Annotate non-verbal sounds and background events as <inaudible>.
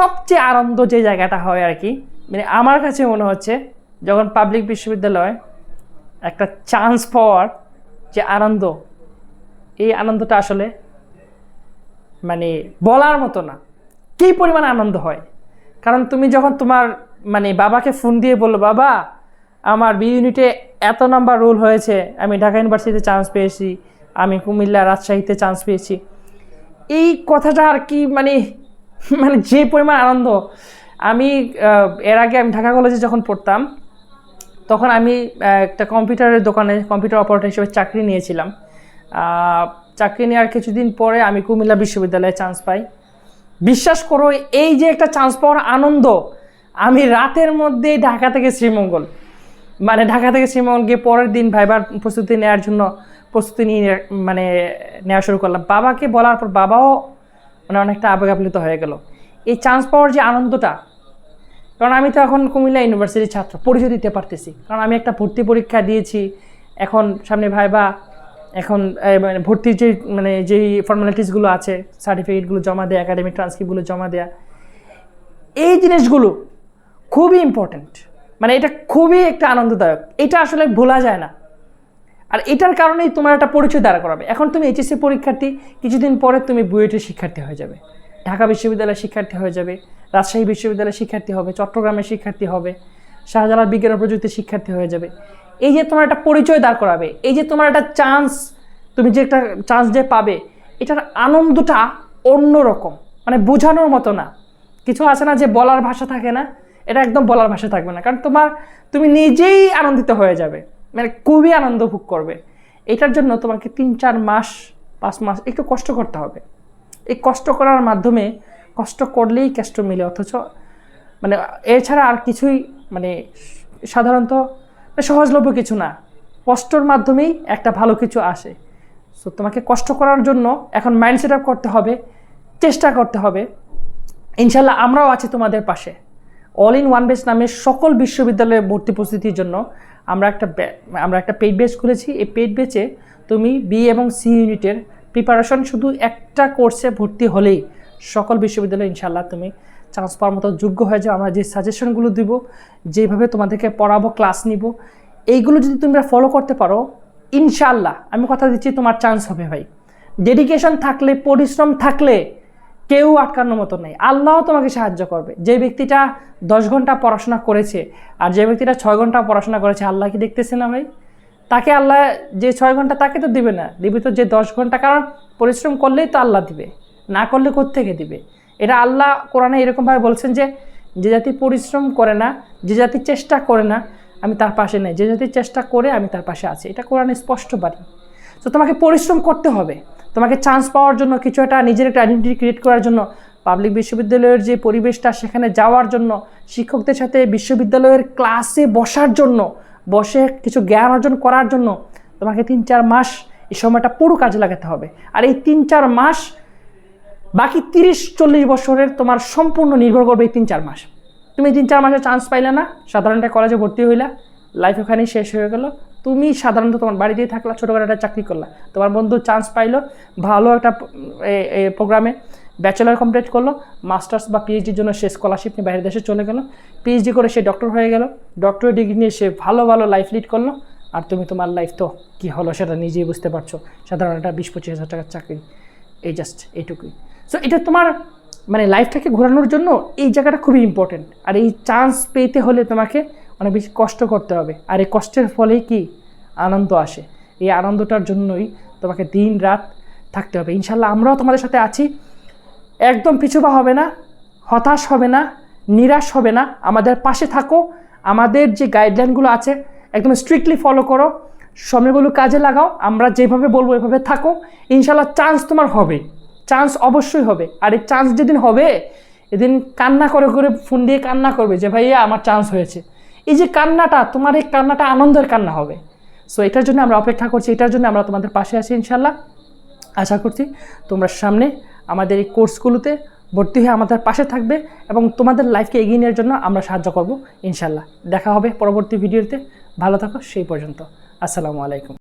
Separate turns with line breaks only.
সবচেয়ে আনন্দ যে জায়গাটা হয় আর কি মানে আমার কাছে মনে হচ্ছে যখন পাবলিক বিশ্ববিদ্যালয় একটা চান্স পাওয়ার যে আনন্দ, এই আনন্দটা আসলে মানে বলার মতো না। কী পরিমাণ আনন্দ হয়? কারণ তুমি যখন তোমার মানে বাবাকে ফোন দিয়ে বলল, বাবা, আমার বি ইউনিটে এত নাম্বার রোল হয়েছে, আমি ঢাকা ইউনিভার্সিটিতে চান্স পেয়েছি, আমি কুমিল্লা রাজশাহীতে চান্স পেয়েছি। এই কথাটা আর কি মানে <laughs> মানে যে পরিমাণ আনন্দ, আমি এর আগে আমি ঢাকা কলেজে যখন পড়তাম, তখন আমি একটা কম্পিউটারের দোকানে, কম্পিউটার অপারেটর হিসেবে চাকরি নিয়েছিলাম। চাকরি নেওয়ার কিছুদিন পরে আমি কুমিল্লা বিশ্ববিদ্যালয়ে চান্স পাই। বিশ্বাস করো, এই যে একটা চান্স পাওয়ার আনন্দ, আমি রাতের মধ্যেই ঢাকা থেকে শ্রীমঙ্গল মানে ঢাকা থেকে শ্রীমঙ্গল গিয়ে পরের দিন ভাইবার প্রস্তুতি নেওয়ার জন্য, প্রস্তুতি নিয়ে মানে নেওয়া শুরু করলাম। বাবাকে বলার পর বাবাও মানে অনেকটা আবেগ আপ্লুত হয়ে গেল। এই চান্স পাওয়ার যে আনন্দটা, কারণ আমি তো এখন কুমিল্লা ইউনিভার্সিটির ছাত্র, পরিচয় দিতে পারতেছি। কারণ আমি একটা ভর্তি পরীক্ষা দিয়েছি, এখন সামনে ভাইবা, এখন মানে ভর্তির যে মানে যেই ফর্মালিটিসগুলো আছে সার্টিফিকেটগুলো জমা দেয়া একাডেমিক ট্রান্সক্রিপ্টগুলো জমা দেয়া, এই জিনিসগুলো খুবই ইম্পর্ট্যান্ট মানে এটা খুবই একটা আনন্দদায়ক। এটা আসলে ভোলা যায় না। আর এটার কারণেই তোমার একটা পরিচয় দাঁড়া করাবে। এখন তুমি এইচএসসি পরীক্ষার্থী, কিছুদিন পরে তুমি বুয়েটের শিক্ষার্থী হয়ে যাবে। ঢাকা বিশ্ববিদ্যালয়ের শিক্ষার্থী হয়ে যাবে, রাজশাহী বিশ্ববিদ্যালয়ের শিক্ষার্থী হবে, চট্টগ্রামের শিক্ষার্থী হবে, শাহজালাল বিজ্ঞান ও প্রযুক্তির শিক্ষার্থী হয়ে যাবে। এই যে তোমার একটা পরিচয় দাঁড় করাবে, এই যে তোমার একটা চান্স তুমি যে একটা চান্স যে পাবে, এটার আনন্দটা অন্যরকম মানে বোঝানোর মতো না। কিছু আছে না যে বলার ভাষা থাকে না, এটা একদম বলার ভাষা থাকবে না। কারণ তোমার, তুমি নিজেই আনন্দিত হয়ে যাবে। মানে খুবই আনন্দ ভোগ করবে। এটার জন্য তোমাকে তিন, চার মাস, পাঁচ মাস একটু কষ্ট করতে হবে। এই কষ্ট করার মাধ্যমে কষ্ট করলেই কষ্ট মিলে, অথচ মানে এছাড়া আর কিছুই মানে সাধারণত সহজলভ্য কিছু না। কষ্টর মাধ্যমেই একটা ভালো কিছু আসে। সো তোমাকে কষ্ট করার জন্য এখন মাইন্ড সেট আপ করতে হবে, চেষ্টা করতে হবে। ইনশাল্লাহ আমরাও আছি তোমাদের পাশে। অল ইন ওয়ান বেস নামে সকল বিশ্ববিদ্যালয়ে ভর্তি প্রস্তুতির জন্য আমরা একটা আমরা একটা পেইড বেচ খুলেছি। এই পেইড বেচে তুমি বি এবং সি ইউনিটের প্রিপারেশন শুধু একটা কোর্সে ভর্তি হলেই সকল বিশ্ববিদ্যালয়ে ইনশাল্লাহ তুমি চান্স পাওয়ার মতো যোগ্য হয়ে যাও। আমরা যে সাজেশনগুলো দিব, যেভাবে তোমাদেরকে পড়াবো ক্লাস নিব, এইগুলো যদি তোমরা ফলো করতে পারো ইনশাল্লাহ আমি কথা দিচ্ছি, তোমার চান্স হবে ভাই। ডেডিকেশন থাকলে, পরিশ্রম থাকলে কেউ আটকানোর মতো নেই। আল্লাহও তোমাকে সাহায্য করবে। যে ব্যক্তিটা দশ ঘণ্টা পড়াশোনা করেছে আর যে ব্যক্তিটা ছয় ঘণ্টা পড়াশোনা করেছে, আল্লাহ কি দেখতেছে না ভাই? তাকে আল্লাহ যে ছয় ঘণ্টা তাকে তো দিবে না। দিবে তো যে দশ ঘণ্টা, কারণ পরিশ্রম করলেই তো আল্লাহ দিবে। না করলে কোত্থেকে দিবে? এটা আল্লাহ কোরআনে এরকমভাবে বলছেন যে যে জাতি পরিশ্রম করে না, যে জাতি চেষ্টা করে না, আমি তার পাশে নেই। যে জাতি চেষ্টা করে আমি তার পাশে আছি। এটা কোরআনে স্পষ্ট বাড়ি তো তোমাকে পরিশ্রম করতে হবে। তোমাকে চান্স পাওয়ার জন্য কিছু একটা নিজের একটা আইডেন্টিটি ক্রিয়েট করার জন্য পাবলিক বিশ্ববিদ্যালয়ের যে পরিবেশটা সেখানে যাওয়ার জন্য, শিক্ষকদের সাথে বিশ্ববিদ্যালয়ের ক্লাসে বসার জন্য, বসে কিছু জ্ঞান অর্জন করার জন্য তোমাকে তিন চার মাস এই সময়টা পুরো কাজে লাগাতে হবে। আর এই তিন চার মাস, বাকি তিরিশ চল্লিশ বছরের তোমার সম্পূর্ণ নির্ভর করবে এই তিন চার মাস। তুমি তিন চার মাসে চান্স পাইলে না সাধারণটা কলেজে ভর্তি হইলা লাইফ ওখানেই শেষ হয়ে গেল। তুমি সাধারণত তোমার বাড়িতেই থাকলা ছোটোখাটো একটা চাকরি করলা। তোমার বন্ধু চান্স পাইলো, ভালো একটা প্রোগ্রামে ব্যাচেলার কমপ্লিট করল মাস্টার্স বা পিএইচডির জন্য সে স্কলারশিপ নিয়ে বাইরের দেশে চলে গেল। পিএইচডি করে সে ডক্টর হয়ে গেল। ডক্টরেট ডিগ্রি নিয়ে সে ভালো ভালো লাইফ লিড করল। আর তুমি তোমার লাইফ তো কী হলো সেটা নিজেই বুঝতে পারছ। সাধারণ একটা বিশ পঁচিশ হাজার টাকার চাকরি। এই জাস্ট এইটুকুই সো এটা তোমার মানে লাইফটাকে ঘোরানোর জন্য এই জায়গাটা খুবই ইম্পর্টেন্ট আর এই চান্স পেতে হলে তোমাকে অনেক বেশি কষ্ট করতে হবে। আর এই কষ্টের ফলেই কি? আনন্দ আসে। এই আনন্দটার জন্যই তোমাকে দিন রাত থাকতে হবে। ইনশাল্লাহ আমরাও তোমাদের সাথে আছি। একদম পিছুপা হবে না, হতাশ হবে না, নিরাশ হবে না। আমাদের পাশে থাকো। আমাদের যে গাইডলাইনগুলো আছে, একদম স্ট্রিক্টলি ফলো করো। সময়গুলো কাজে লাগাও। আমরা যেভাবে বলব, এভাবে থাকো। ইনশাল্লাহ চান্স তোমার হবে। চান্স অবশ্যই হবে। আর এই চান্স যেদিন হবে, এদিন কান্না করে করে ফোন দিয়ে কান্না করবে যে, ভাইয়া, আমার চান্স হয়েছে। এই যে কান্নাটা, তোমার এই কান্নাটা আনন্দের কান্না হবে। সো এটার জন্য আমরা অপেক্ষা করছি, এটার জন্য আমরা তোমাদের পাশে আছি ইনশাল্লাহ আশা করছি তোমরা সামনে আমাদের এই কোর্সগুলোতে ভর্তি হয়ে আমাদের পাশে থাকবে এবং তোমাদের লাইফকে এগিয়ে নেওয়ার জন্য আমরা সাহায্য করব ইনশাল্লাহ দেখা হবে পরবর্তী ভিডিওতে ভালো থাকো, সেই পর্যন্ত। আসসালামু আলাইকুম।